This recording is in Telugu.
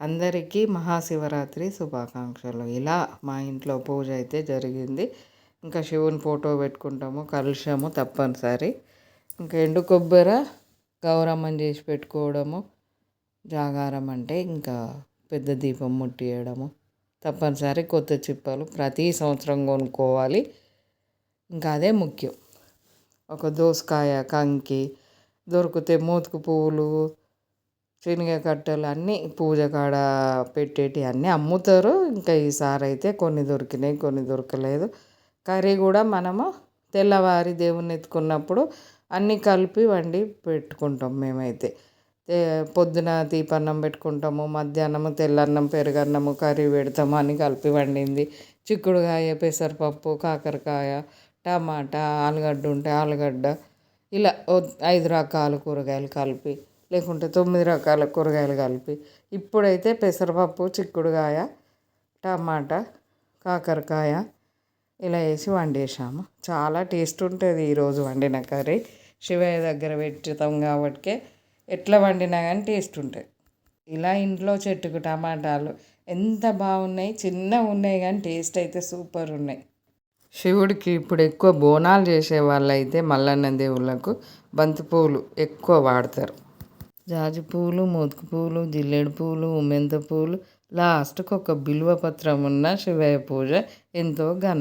అందరికీ మహాశివరాత్రి శుభాకాంక్షలు. ఇలా మా ఇంట్లో పూజ అయితే జరిగింది. ఇంకా శివుని ఫోటో పెట్టుకుంటాము కలుషము తప్పనిసరి. ఇంకా ఎండు కొబ్బరి గౌరమ్మని చేసి పెట్టుకోవడము జాగారం అంటే ఇంకా పెద్ద దీపం ముట్టియడము తప్పనిసరి. కొత్త చిప్పలు ప్రతి సంవత్సరం కొనుక్కోవాలి. ఇంకా అదే ముఖ్యం. ఒక దోసకాయ కంకి దొరికితే మోతుకు పువ్వులు శనగ కట్టెలు అన్నీ పూజ కాడ పెట్టేటి అన్నీ అమ్ముతారు. ఇంకా ఈసారి అయితే కొన్ని దొరికినాయి కొన్ని దొరకలేదు. కర్రీ కూడా మనము తెల్లవారి దేవుని ఎత్తుకున్నప్పుడు అన్నీ కలిపి వండి పెట్టుకుంటాం మేమైతే. పొద్దున తీపన్నం పెట్టుకుంటాము మధ్యాహ్నము తెల్లన్నం పెరుగన్నము కర్రీ పెడతాము అని కలిపి వండింది. చిక్కుడుకాయ పెసరపప్పు కాకరకాయ టమాటా ఆలుగడ్డ ఉంటే ఆలుగడ్డ ఇలా ఐదు రకాల కూరగాయలు కలిపి లేకుంటే తొమ్మిది రకాల కూరగాయలు కలిపి. ఇప్పుడైతే పెసరపప్పు చిక్కుడుకాయ టమాటా కాకరకాయ ఇలా వేసి వండేసాము చాలా టేస్ట్ ఉంటుంది ఈరోజు వండిన కర్రీ. శివయ్య దగ్గర పెట్టుతాం కాబట్టి ఎట్లా వండినా కానీ టేస్ట్ ఉంటుంది. ఇలా ఇంట్లో చెట్టుకు టమాటాలు ఎంత బాగున్నాయి చిన్నగా ఉన్నాయి కానీ టేస్ట్ అయితే సూపర్ ఉన్నాయి. శివుడికి ఇప్పుడు ఎక్కువ బోనాలు చేసే వాళ్ళు అయితే మల్లన్న దేవుళ్ళకు బంతిపూలు ఎక్కువ వాడతారు. జాజి పువ్వులు మోదుకు పువ్వులు జిల్లేడు పువ్వులు మెంత పువ్వులు లాస్ట్కి ఒక బిల్వ పత్రం ఉన్న శివయ్య పూజ ఎంతో ఘన